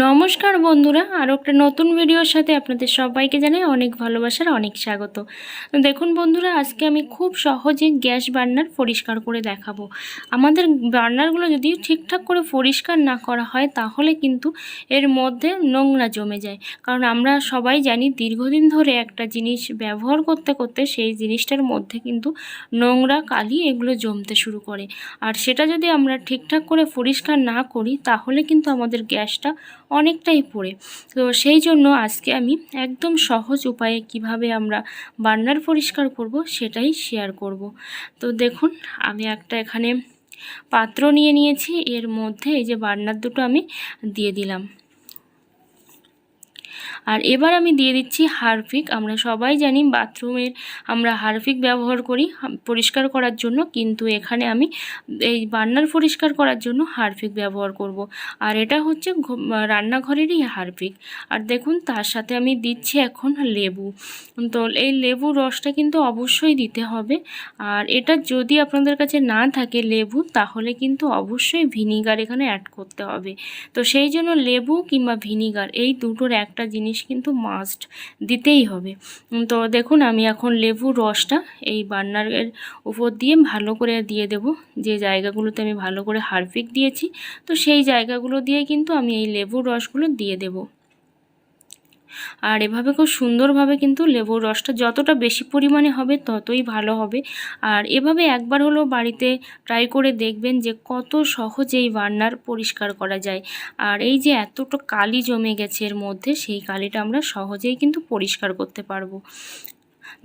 নমস্কার বন্ধুরা, আরও একটা নতুন ভিডিওর সাথে আপনাদের সবাইকে জানাই অনেক ভালোবাসার অনেক স্বাগত। দেখুন বন্ধুরা, আজকে আমি খুব সহজে গ্যাস বার্নার পরিষ্কার করে দেখাবো। আমাদের বার্নারগুলো যদি ঠিকঠাক করে পরিষ্কার না করা হয়, তাহলে কিন্তু এর মধ্যে নোংরা জমে যায়। কারণ আমরা সবাই জানি, দীর্ঘদিন ধরে একটা জিনিস ব্যবহার করতে করতে সেই জিনিসটার মধ্যে কিন্তু নোংরা কালি এগুলো জমতে শুরু করে। আর সেটা যদি আমরা ঠিকঠাক করে পরিষ্কার না করি, তাহলে কিন্তু আমাদের গ্যাসটা অনেকটাই পড়ে। তো সেই জন্য আজকে আমি একদম সহজ উপায়ে কীভাবে আমরা বার্নার পরিষ্কার করব সেটাই শেয়ার করব। তো দেখুন, আমি একটা এখানে পাত্র নিয়ে নিয়েছি। এর মধ্যে এই যে বার্নার দুটো আমি দিয়ে দিলাম। আর এবার আমি দিয়ে দিচ্ছি হারফিক। আমরা সবাই জানি বাথরুমের আমরা হারফিক ব্যবহার করি পরিষ্কার করার জন্য, কিন্তু এখানে আমি এই বার্নার পরিষ্কার করার জন্য হারফিক ব্যবহার করব। আর এটা হচ্ছে রান্নাঘরেরই হারফিক। আর দেখুন, তার সাথে আমি দিচ্ছি এখন লেবু। তো এই লেবু রসটা কিন্তু অবশ্যই দিতে হবে। আর এটা যদি আপনাদের কাছে না থাকে লেবু, তাহলে কিন্তু অবশ্যই ভিনিগার এখানে অ্যাড করতে হবে। তো সেই জন্য লেবু কিংবা ভিনিগার এই দুটোর একটা জিনিস জিনিস কিন্তু মাস্ট দিতেই হবে। তো দেখুন, আমি এখন লেবুর রসটা এই বার্নারের উপর দিয়ে ভালো করে দিয়ে দেব। যে জায়গাগুলোতে আমি ভালো করে হারফিক দিয়েছি, তো সেই জায়গাগুলো দিয়ে কিন্তু আমি এই লেবুর রসগুলো দিয়ে দেবো। আর এভাবে খুব সুন্দরভাবে কিন্তু লেবুর রসটা যতটা বেশি পরিমাণে হবে ততই ভালো হবে। আর এভাবে একবার হলেও বাড়িতে ট্রাই করে দেখবেন যে কত সহজেই বার্নার পরিষ্কার করা যায়। আর এই যে এতটা কালি জমে গেছে এর মধ্যে, সেই কালিটা আমরা সহজেই কিন্তু পরিষ্কার করতে পারব।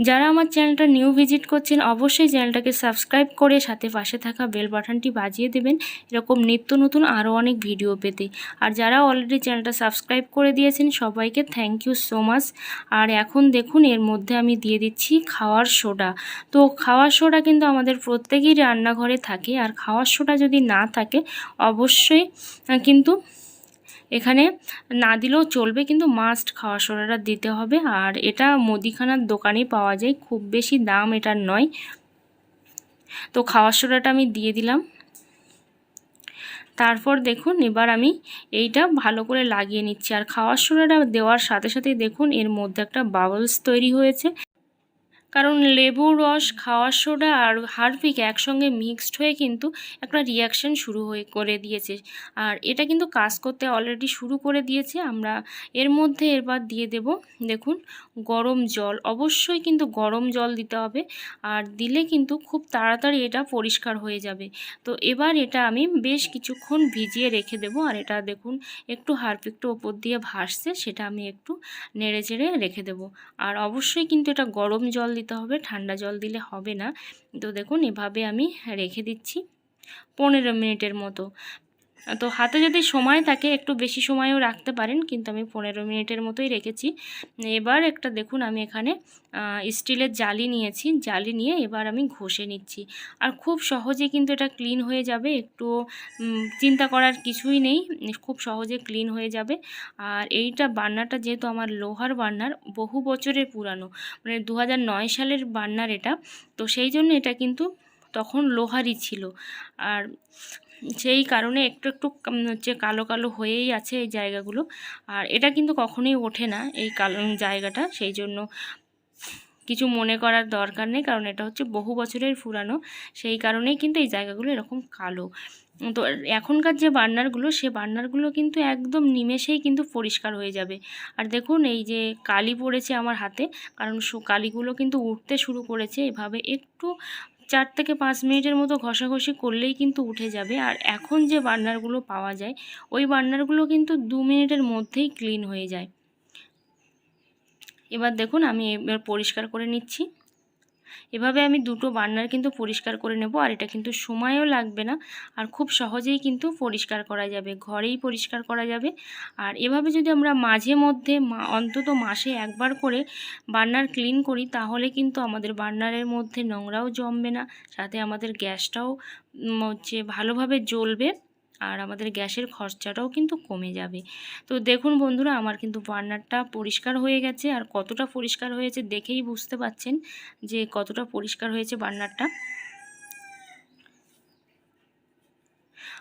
যারা আমার চ্যানেলটা নিউ ভিজিট করছেন, অবশ্যই চ্যানেলটাকে সাবস্ক্রাইব করে সাথে পাশে থাকা বেল বাটনটি বাজিয়ে দেবেন। এরকম নিত্য নতুন আরও অনেক ভিডিও পেতে। আর যারা অলরেডি চ্যানেলটা সাবস্ক্রাইব করে দিয়েছেন, সবাইকে থ্যাংক ইউ সো মাচ আর এখন দেখুন, এর মধ্যে আমি দিয়ে দিচ্ছি খাওয়ার সোডা। তো খাওয়ার সোডা কিন্তু আমাদের প্রত্যেকেই রান্নাঘরে থাকে। আর খাওয়ার সোডা যদি না থাকে, অবশ্যই কিন্তু এখানে না দিলেও চলবে, কিন্তু মাস্ট খাওয়া সোডাটা দিতে হবে। আর এটা মুদিখানার দোকানেই পাওয়া যায়, খুব বেশি দাম এটার নয়। তো খাওয়ার সোডাটা আমি দিয়ে দিলাম। তারপর দেখুন, এবার আমি এইটা ভালো করে লাগিয়ে নিচ্ছি। আর খাওয়ার সোডাটা দেওয়ার সাথে সাথেই দেখুন, এর মধ্যে একটা বাবলস তৈরি হয়েছে। কারণ লেবুর রস, খাওয়ার সোডা আর হারপিক একসঙ্গে মিক্সড হয়ে কিন্তু একটা রিয়াকশান শুরু হয়ে করে দিয়েছে। আর এটা কিন্তু কাজ করতে অলরেডি শুরু করে দিয়েছে। আমরা এর মধ্যে এরবার দিয়ে দেব, দেখুন, গরম জল। অবশ্যই কিন্তু গরম জল দিতে হবে। আর দিলে কিন্তু খুব তাড়াতাড়ি এটা পরিষ্কার হয়ে যাবে। তো এবার এটা আমি বেশ কিছুক্ষণ ভিজিয়ে রেখে দেব। আর এটা দেখুন, একটু হারপিকটা ওপর দিয়ে ভাসছে, সেটা আমি একটু নেড়ে চেড়ে রেখে দেব। আর অবশ্যই কিন্তু এটা গরম জল দিতে হবে, ঠান্ডা জল দিলে হবে না। তো দেখুন, এভাবে আমি রেখে দিচ্ছি। পনেরো মিনিটের মতো। তো হাতে যদি সময় থাকে, একটু বেশি সময়ও রাখতে পারেন, কিন্তু আমি পনেরো মিনিটের মতোই রেখেছি। এবার একটা দেখুন, আমি এখানে স্টিলের জালি নিয়েছি। জালি নিয়ে এবার আমি ঘষে নিচ্ছি। আর খুব সহজে কিন্তু এটা ক্লিন হয়ে যাবে। একটু চিন্তা করার কিছুই নেই, খুব সহজে ক্লিন হয়ে যাবে। আর এইটা বার্নারটা যেহেতু আমার লোহার বার্নার বহু বছরের পুরানো মানে দু হাজার নয় সালের বার্নার এটা, তো সেই জন্য এটা কিন্তু তখন লোহারই ছিল। আর সেই কারণে একটু একটু হচ্ছে কালো কালো হয়েই আছে এই জায়গাগুলো। আর এটা কিন্তু কখনোই ওঠে না এই কালো জায়গাটা। সেই জন্য কিছু মনে করার দরকার নেই, কারণ এটা হচ্ছে বহু বছরের পুরানো। সেই কারণেই কিন্তু এই জায়গাগুলো এরকম কালো। তো এখনকার যে বার্নারগুলো সে বার্নারগুলো কিন্তু একদম নিমেষেই কিন্তু পরিষ্কার হয়ে যাবে। আর দেখুন, এই যে কালি পড়েছে আমার হাতে, কারণ কালিগুলো কিন্তু উঠতে শুরু করেছে। এভাবে একটু চার থেকে পাঁচ মিনিটের মতো ঘষাঘষি করলেই কিন্তু উঠে যাবে। আর এখন যে বার্নারগুলো পাওয়া যায়, ওই বার্নারগুলো কিন্তু দু মিনিটের মধ্যেই ক্লিন হয়ে যায়। এবার দেখুন, আমি এবার পরিষ্কার করে নিচ্ছি। এভাবে আমি দুটো বার্নার কিন্তু পরিষ্কার করে নেব, আর এটা কিন্তু সময়ও লাগবে না, আর খুব সহজেই কিন্তু পরিষ্কার করা যাবে, ঘরেই পরিষ্কার করা যাবে। আর এভাবে যদি আমরা মাঝে মধ্যে অন্তত মাসে একবার করে বার্নার ক্লিন করি, তাহলে কিন্তু আমাদের বার্নারের মধ্যে নোংরাও জমবে না, সাথে আমাদের গ্যাসটাও হচ্ছে ভালোভাবে জ্বলবে। আর আমাদের গ্যাসের খরচাটাও কিন্তু কমে যাবে। তো দেখুন বন্ধুরা, আমার কিন্তু বার্নারটা পরিষ্কার হয়ে গেছে। আর কতটা পরিষ্কার হয়েছে দেখেই বুঝতে পাচ্ছেন যে কতটা পরিষ্কার হয়েছে বার্নারটা।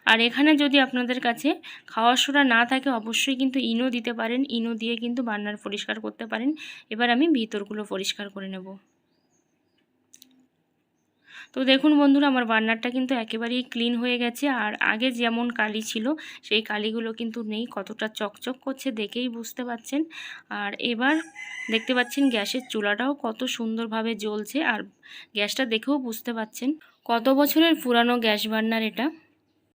আর এখানে যদি আপনাদের কাছে খাওয়ার সোডা না থাকে, অবশ্যই কিন্তু ইনো দিতে পারেন। ইনো দিয়ে কিন্তু বার্নার পরিষ্কার করতে পারেন। এবার আমি ভিতরগুলো পরিষ্কার করে নেব। তো দেখুন বন্ধুরা, আমার বার্নারটা কিন্তু একেবারেই ক্লিন হয়ে গেছে। আর আগে যেমন কালি ছিল, সেই কালিগুলো কিন্তু নেই, কতটা চকচক করছে দেখেই বুঝতে পাচ্ছেন। আর এবার দেখতে পাচ্ছেন গ্যাসের চুলাটাও কত সুন্দরভাবে জ্বলছে, আর গ্যাসটা দেখেও বুঝতে পাচ্ছেন। কত বছরের পুরানো গ্যাস বার্নার এটা?